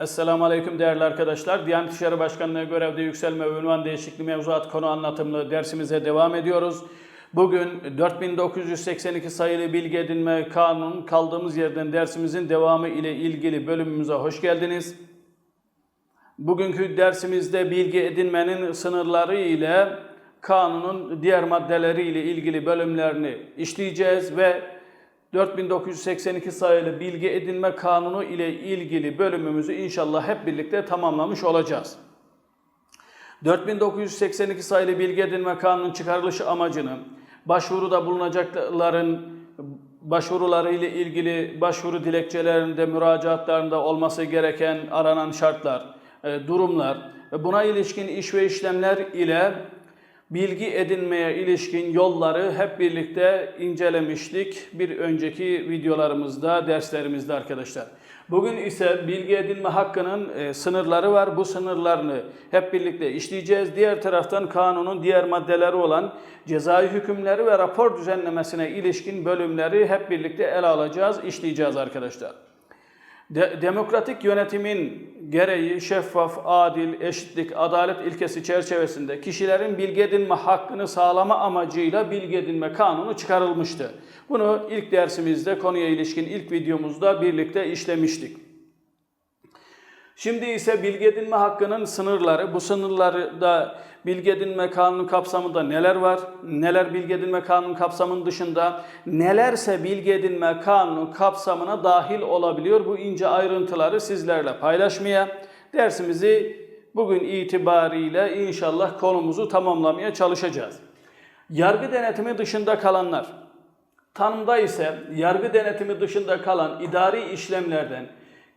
Esselamu Aleyküm değerli arkadaşlar. Diyanet İşleri Başkanlığı görevde yükselme ve ünvan değişikliği mevzuat konu anlatımlı dersimize devam ediyoruz. Bugün 4982 sayılı bilgi edinme kanunun kaldığımız yerden dersimizin devamı ile ilgili bölümümüze hoş geldiniz. Bugünkü dersimizde bilgi edinmenin sınırları ile kanunun diğer maddeleri ile ilgili bölümlerini işleyeceğiz ve 4982 sayılı bilgi edinme kanunu ile ilgili bölümümüzü inşallah hep birlikte tamamlamış olacağız. 4982 sayılı bilgi edinme kanunun çıkarılış amacını, başvuruda bulunacakların başvuruları ile ilgili başvuru dilekçelerinde, müracaatlarında olması gereken aranan şartlar, e, durumlar, ve buna ilişkin iş ve işlemler ile bilgi edinmeye ilişkin yolları hep birlikte incelemiştik bir önceki videolarımızda, derslerimizde arkadaşlar. Bugün ise bilgi edinme hakkının e, sınırları var. Bu sınırlarını hep birlikte işleyeceğiz. Diğer taraftan kanunun diğer maddeleri olan cezai hükümleri ve rapor düzenlemesine ilişkin bölümleri hep birlikte ele alacağız, işleyeceğiz arkadaşlar. De- demokratik yönetimin gereği şeffaf, adil, eşitlik, adalet ilkesi çerçevesinde kişilerin bilgi edinme hakkını sağlama amacıyla bilgi edinme kanunu çıkarılmıştı. Bunu ilk dersimizde konuya ilişkin ilk videomuzda birlikte işlemiştik. Şimdi ise bilgi edinme hakkının sınırları, bu sınırları da bilgi edinme kanunu kapsamında neler var, neler bilgi edinme kanunu kapsamının dışında, nelerse bilgi edinme kanunu kapsamına dahil olabiliyor. Bu ince ayrıntıları sizlerle paylaşmaya, dersimizi bugün itibariyle inşallah konumuzu tamamlamaya çalışacağız. Yargı denetimi dışında kalanlar, tanımda ise yargı denetimi dışında kalan idari işlemlerden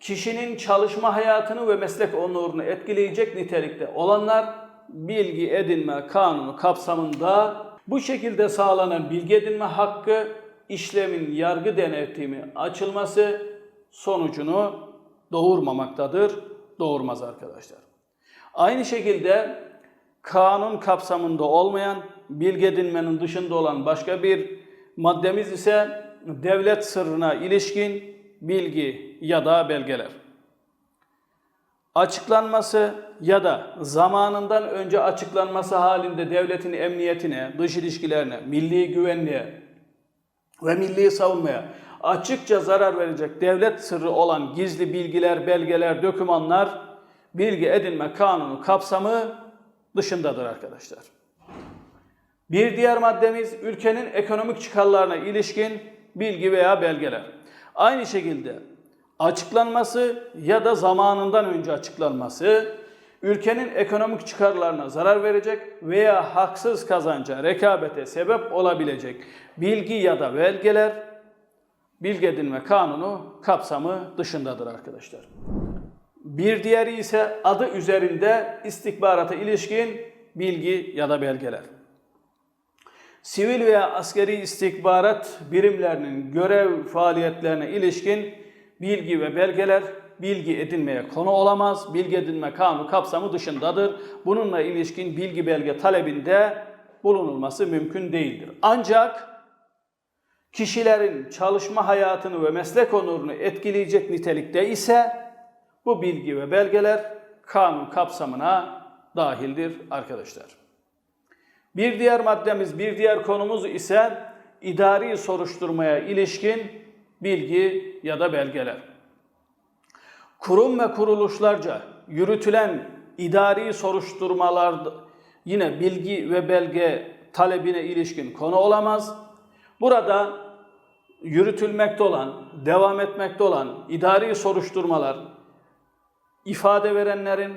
kişinin çalışma hayatını ve meslek onurunu etkileyecek nitelikte olanlar bilgi edinme kanunu kapsamında bu şekilde sağlanan bilgi edinme hakkı işlemin yargı denetimi açılması sonucunu doğurmamaktadır. Doğurmaz arkadaşlar. Aynı şekilde kanun kapsamında olmayan bilgi edinmenin dışında olan başka bir maddemiz ise devlet sırrına ilişkin bilgi ya da belgeler. Açıklanması ya da zamanından önce açıklanması halinde devletin emniyetine, dış ilişkilerine, milli güvenliğe ve milli savunmaya açıkça zarar verecek devlet sırrı olan gizli bilgiler, belgeler, dokümanlar bilgi edinme kanunu kapsamı dışındadır arkadaşlar. Bir diğer maddemiz ülkenin ekonomik çıkarlarına ilişkin bilgi veya belgeler. Aynı şekilde açıklanması ya da zamanından önce açıklanması ülkenin ekonomik çıkarlarına zarar verecek veya haksız kazanca, rekabete sebep olabilecek bilgi ya da belgeler bilgi edinme kanunu kapsamı dışındadır arkadaşlar. Bir diğeri ise adı üzerinde istihbarata ilişkin bilgi ya da belgeler. Sivil veya askeri istihbarat birimlerinin görev faaliyetlerine ilişkin bilgi ve belgeler bilgi edinmeye konu olamaz. Bilgi edinme kanunu kapsamı dışındadır. Bununla ilişkin bilgi belge talebinde bulunulması mümkün değildir. Ancak kişilerin çalışma hayatını ve meslek onurunu etkileyecek nitelikte ise bu bilgi ve belgeler kanun kapsamına dahildir arkadaşlar. Bir diğer maddemiz, bir diğer konumuz ise idari soruşturmaya ilişkin bilgi ya da belgeler. Kurum ve kuruluşlarca yürütülen idari soruşturmalar yine bilgi ve belge talebine ilişkin konu olamaz. Burada yürütülmekte olan, devam etmekte olan idari soruşturmalar ifade verenlerin,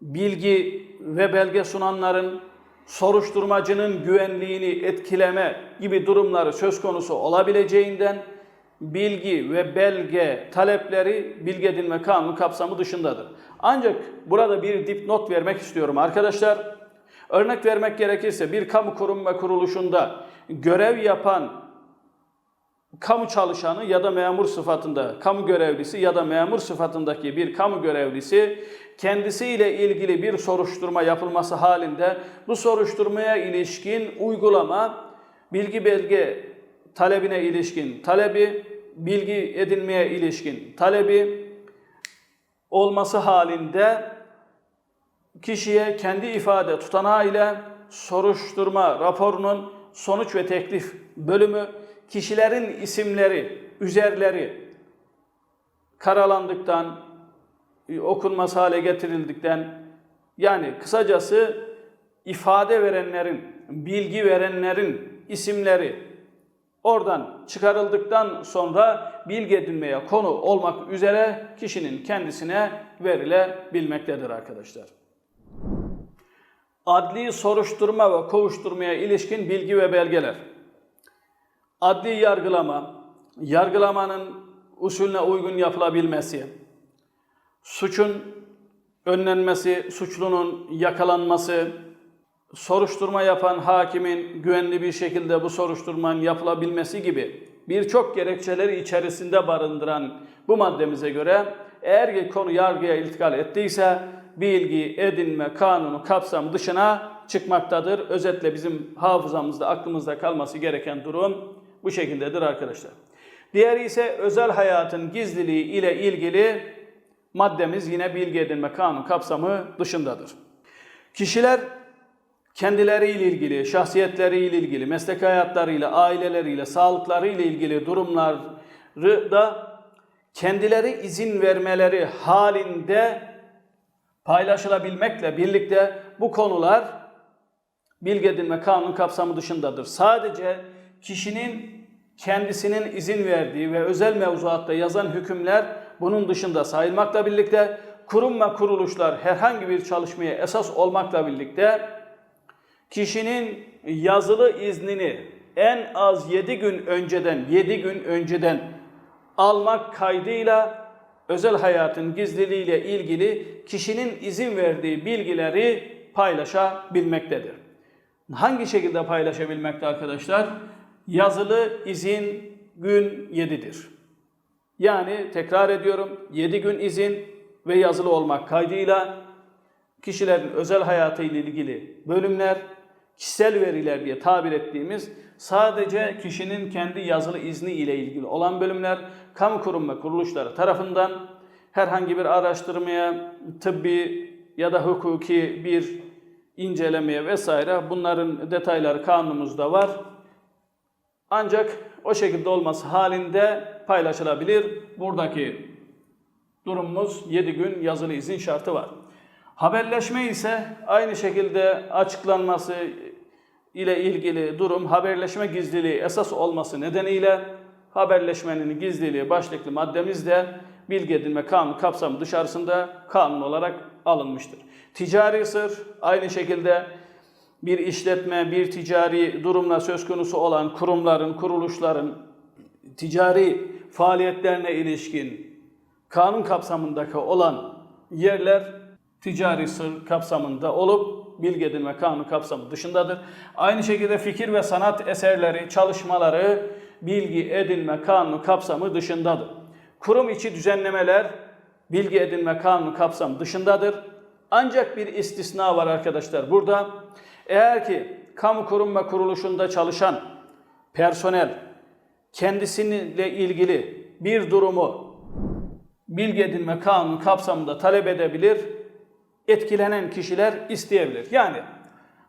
bilgi ve belge sunanların soruşturmacının güvenliğini etkileme gibi durumları söz konusu olabileceğinden bilgi ve belge talepleri bilgi edinme kanunu kapsamı dışındadır. Ancak burada bir dipnot vermek istiyorum arkadaşlar. Örnek vermek gerekirse bir kamu kurum ve kuruluşunda görev yapan kamu çalışanı ya da memur sıfatında kamu görevlisi ya da memur sıfatındaki bir kamu görevlisi kendisiyle ilgili bir soruşturma yapılması halinde bu soruşturmaya ilişkin uygulama bilgi belge talebine ilişkin talebi, bilgi edinmeye ilişkin talebi olması halinde kişiye kendi ifade tutanağı ile soruşturma raporunun sonuç ve teklif bölümü kişilerin isimleri, üzerleri karalandıktan, okunması hale getirildikten yani kısacası ifade verenlerin, bilgi verenlerin isimleri oradan çıkarıldıktan sonra bilgi edinmeye konu olmak üzere kişinin kendisine verilebilmektedir arkadaşlar. Adli soruşturma ve kovuşturmaya ilişkin bilgi ve belgeler. Adli yargılama, yargılamanın usulüne uygun yapılabilmesi, suçun önlenmesi, suçlunun yakalanması, soruşturma yapan hakimin güvenli bir şekilde bu soruşturmanın yapılabilmesi gibi birçok gerekçeleri içerisinde barındıran bu maddemize göre eğer ki konu yargıya iltikal ettiyse bilgi edinme kanunu kapsam dışına çıkmaktadır. Özetle bizim hafızamızda, aklımızda kalması gereken durum bu şekildedir arkadaşlar. Diğeri ise özel hayatın gizliliği ile ilgili maddemiz yine bilgi edinme kanun kapsamı dışındadır. Kişiler kendileriyle ilgili, şahsiyetleriyle ilgili, meslek hayatlarıyla, aileleriyle, sağlıklarıyla ilgili durumları da kendileri izin vermeleri halinde paylaşılabilmekle birlikte bu konular bilgi edinme kanun kapsamı dışındadır. Sadece kişinin kendisinin izin verdiği ve özel mevzuatta yazan hükümler bunun dışında sayılmakla birlikte kurum ve kuruluşlar herhangi bir çalışmaya esas olmakla birlikte kişinin yazılı iznini en az 7 gün önceden 7 gün önceden almak kaydıyla özel hayatın gizliliğiyle ilgili kişinin izin verdiği bilgileri paylaşabilmektedir. Hangi şekilde paylaşabilmekte arkadaşlar? Yazılı izin gün 7'dir. Yani tekrar ediyorum 7 gün izin ve yazılı olmak kaydıyla kişilerin özel hayatı ile ilgili bölümler, kişisel veriler diye tabir ettiğimiz sadece kişinin kendi yazılı izni ile ilgili olan bölümler kamu kurum ve kuruluşları tarafından herhangi bir araştırmaya, tıbbi ya da hukuki bir incelemeye vesaire bunların detayları kanunumuzda var. Ancak o şekilde olması halinde paylaşılabilir. Buradaki durumumuz 7 gün yazılı izin şartı var. Haberleşme ise aynı şekilde açıklanması ile ilgili durum haberleşme gizliliği esas olması nedeniyle haberleşmenin gizliliği başlıklı maddemiz de bilgi edinme kanunu kapsamı dışarısında kanun olarak alınmıştır. Ticari sır aynı şekilde bir işletme, bir ticari durumla söz konusu olan kurumların, kuruluşların ticari faaliyetlerine ilişkin kanun kapsamındaki olan yerler ticari sır kapsamında olup bilgi edinme kanunu kapsamı dışındadır. Aynı şekilde fikir ve sanat eserleri, çalışmaları bilgi edinme kanunu kapsamı dışındadır. Kurum içi düzenlemeler bilgi edinme kanunu kapsamı dışındadır. Ancak bir istisna var arkadaşlar burada. Eğer ki kamu kurum ve kuruluşunda çalışan personel kendisiyle ilgili bir durumu bilgi edinme kanunu kapsamında talep edebilir, etkilenen kişiler isteyebilir. Yani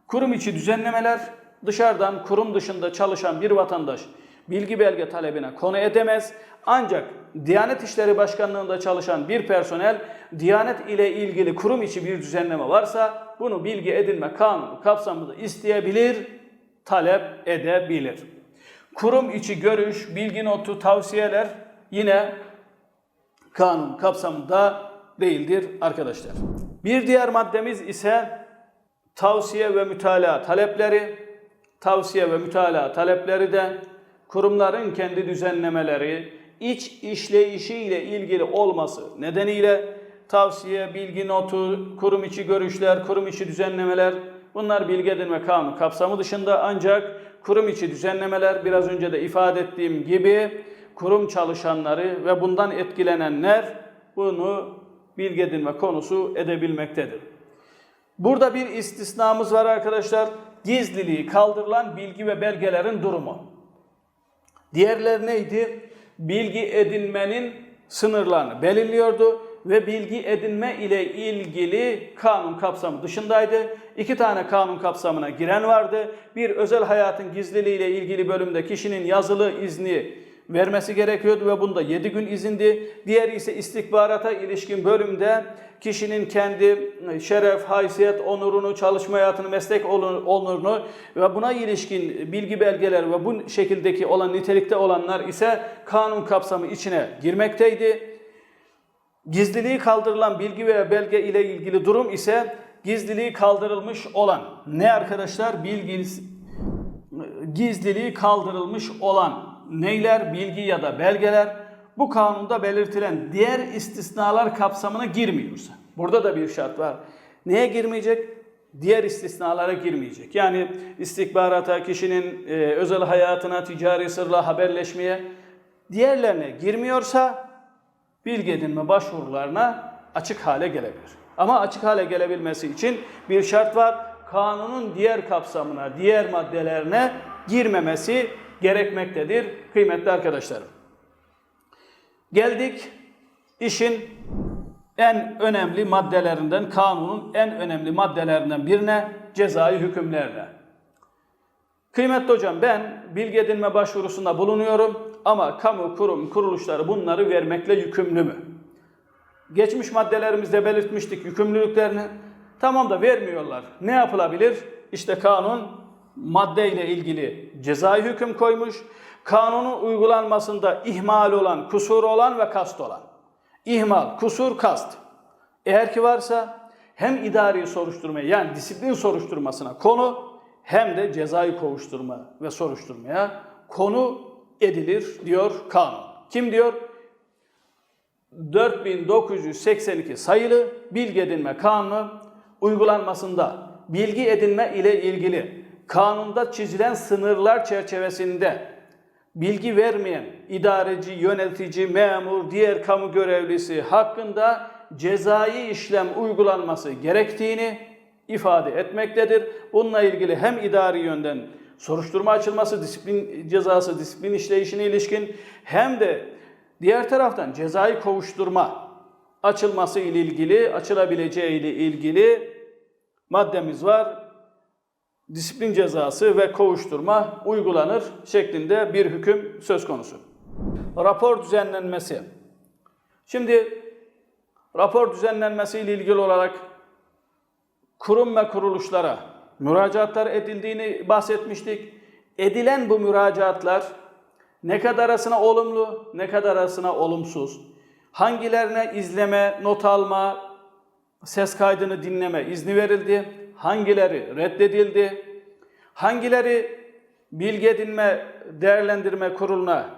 kurum içi düzenlemeler dışarıdan kurum dışında çalışan bir vatandaş bilgi belge talebine konu edemez. Ancak Diyanet İşleri Başkanlığı'nda çalışan bir personel Diyanet ile ilgili kurum içi bir düzenleme varsa bunu bilgi edinme kanunu kapsamında isteyebilir, talep edebilir. Kurum içi görüş, bilgi notu, tavsiyeler yine kanun kapsamında değildir arkadaşlar. Bir diğer maddemiz ise tavsiye ve mütalaa talepleri. Tavsiye ve mütalaa talepleri de kurumların kendi düzenlemeleri, iç işleyişiyle ilgili olması nedeniyle tavsiye, bilgi notu, kurum içi görüşler, kurum içi düzenlemeler bunlar bilgi edinme kanunu kapsamı dışında ancak kurum içi düzenlemeler biraz önce de ifade ettiğim gibi kurum çalışanları ve bundan etkilenenler bunu bilgi edinme konusu edebilmektedir. Burada bir istisnamız var arkadaşlar. Gizliliği kaldırılan bilgi ve belgelerin durumu. Diğerleri neydi? Bilgi edinmenin sınırlarını belirliyordu ve bilgi edinme ile ilgili kanun kapsamı dışındaydı. İki tane kanun kapsamına giren vardı. Bir özel hayatın gizliliği ile ilgili bölümde kişinin yazılı izni vermesi gerekiyordu ve bunda 7 gün izindi. Diğeri ise istihbarata ilişkin bölümde kişinin kendi şeref, haysiyet, onurunu, çalışma hayatını, meslek onurunu ve buna ilişkin bilgi belgeler ve bu şekildeki olan nitelikte olanlar ise kanun kapsamı içine girmekteydi. Gizliliği kaldırılan bilgi veya belge ile ilgili durum ise gizliliği kaldırılmış olan ne arkadaşlar? Bilgi gizliliği kaldırılmış olan neyler? Bilgi ya da belgeler bu kanunda belirtilen diğer istisnalar kapsamına girmiyorsa. Burada da bir şart var. Neye girmeyecek? Diğer istisnalara girmeyecek. Yani istihbarata, kişinin e, özel hayatına, ticari sırla haberleşmeye diğerlerine girmiyorsa bilgi edinme başvurularına açık hale gelebilir. Ama açık hale gelebilmesi için bir şart var. Kanunun diğer kapsamına, diğer maddelerine girmemesi gerekmektedir kıymetli arkadaşlarım. Geldik işin en önemli maddelerinden, kanunun en önemli maddelerinden birine cezai hükümlerle. Kıymetli hocam ben bilgi edinme başvurusunda bulunuyorum ama kamu kurum kuruluşları bunları vermekle yükümlü mü? Geçmiş maddelerimizde belirtmiştik yükümlülüklerini. Tamam da vermiyorlar. Ne yapılabilir? İşte kanun maddeyle ilgili cezai hüküm koymuş. Kanunun uygulanmasında ihmal olan, kusur olan ve kast olan. İhmal, kusur, kast. Eğer ki varsa hem idari soruşturmaya yani disiplin soruşturmasına konu hem de cezai kovuşturma ve soruşturmaya konu edilir diyor kanun. Kim diyor? 4982 sayılı bilgi edinme kanunu uygulanmasında bilgi edinme ile ilgili kanunda çizilen sınırlar çerçevesinde bilgi vermeyen idareci, yönetici, memur, diğer kamu görevlisi hakkında cezai işlem uygulanması gerektiğini ifade etmektedir. Bununla ilgili hem idari yönden soruşturma açılması, disiplin cezası, disiplin işleyişine ilişkin hem de diğer taraftan cezai kovuşturma açılması ile ilgili, açılabileceği ile ilgili maddemiz var. Disiplin cezası ve kovuşturma uygulanır şeklinde bir hüküm söz konusu. Rapor düzenlenmesi. Şimdi rapor düzenlenmesi ile ilgili olarak kurum ve kuruluşlara müracaatlar edildiğini bahsetmiştik. Edilen bu müracaatlar ne kadarısına olumlu, ne kadarısına olumsuz, hangilerine izleme, not alma, ses kaydını dinleme izni verildi, hangileri reddedildi, hangileri bilgi edinme, değerlendirme kuruluna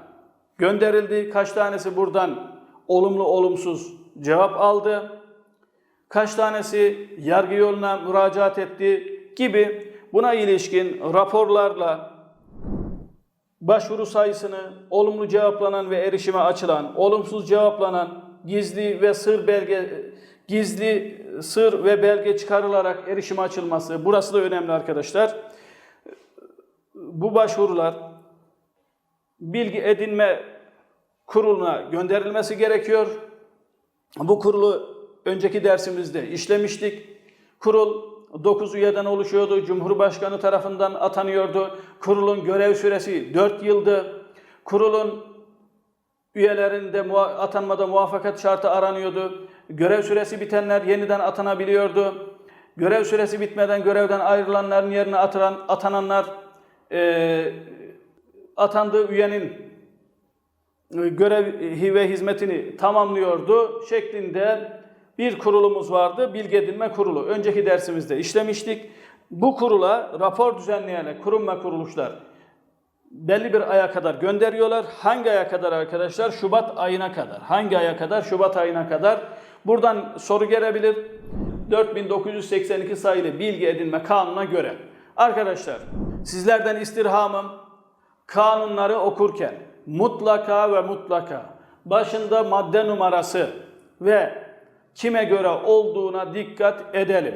gönderildi, kaç tanesi buradan olumlu olumsuz cevap aldı, kaç tanesi yargı yoluna müracaat etti gibi buna ilişkin raporlarla başvuru sayısını, olumlu cevaplanan ve erişime açılan, olumsuz cevaplanan gizli ve sır belge gizli sır ve belge çıkarılarak erişime açılması burası da önemli arkadaşlar. Bu başvurular bilgi edinme kuruluna gönderilmesi gerekiyor. Bu kurulu önceki dersimizde işlemiştik. Kurul 9 üyeden oluşuyordu. Cumhurbaşkanı tarafından atanıyordu. Kurulun görev süresi 4 yıldı. Kurulun üyelerinde atanmada muvaffakat şartı aranıyordu. Görev süresi bitenler yeniden atanabiliyordu. Görev süresi bitmeden görevden ayrılanların yerine atıran, atananlar e, atandığı üyenin görevi ve hizmetini tamamlıyordu şeklinde bir kurulumuz vardı. Bilgi Edinme Kurulu. Önceki dersimizde işlemiştik. Bu kurula rapor düzenleyen kurum ve kuruluşlar belli bir aya kadar gönderiyorlar. Hangi aya kadar arkadaşlar? Şubat ayına kadar. Hangi aya kadar? Şubat ayına kadar. Buradan soru gelebilir. 4982 sayılı bilgi edinme kanuna göre. Arkadaşlar sizlerden istirhamım kanunları okurken mutlaka ve mutlaka başında madde numarası ve kime göre olduğuna dikkat edelim.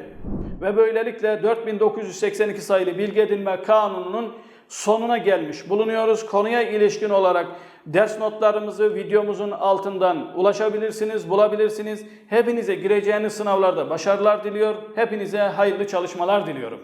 Ve böylelikle 4982 sayılı bilgi edinme kanununun sonuna gelmiş bulunuyoruz. Konuya ilişkin olarak ders notlarımızı videomuzun altından ulaşabilirsiniz, bulabilirsiniz. Hepinize gireceğiniz sınavlarda başarılar diliyor. Hepinize hayırlı çalışmalar diliyorum.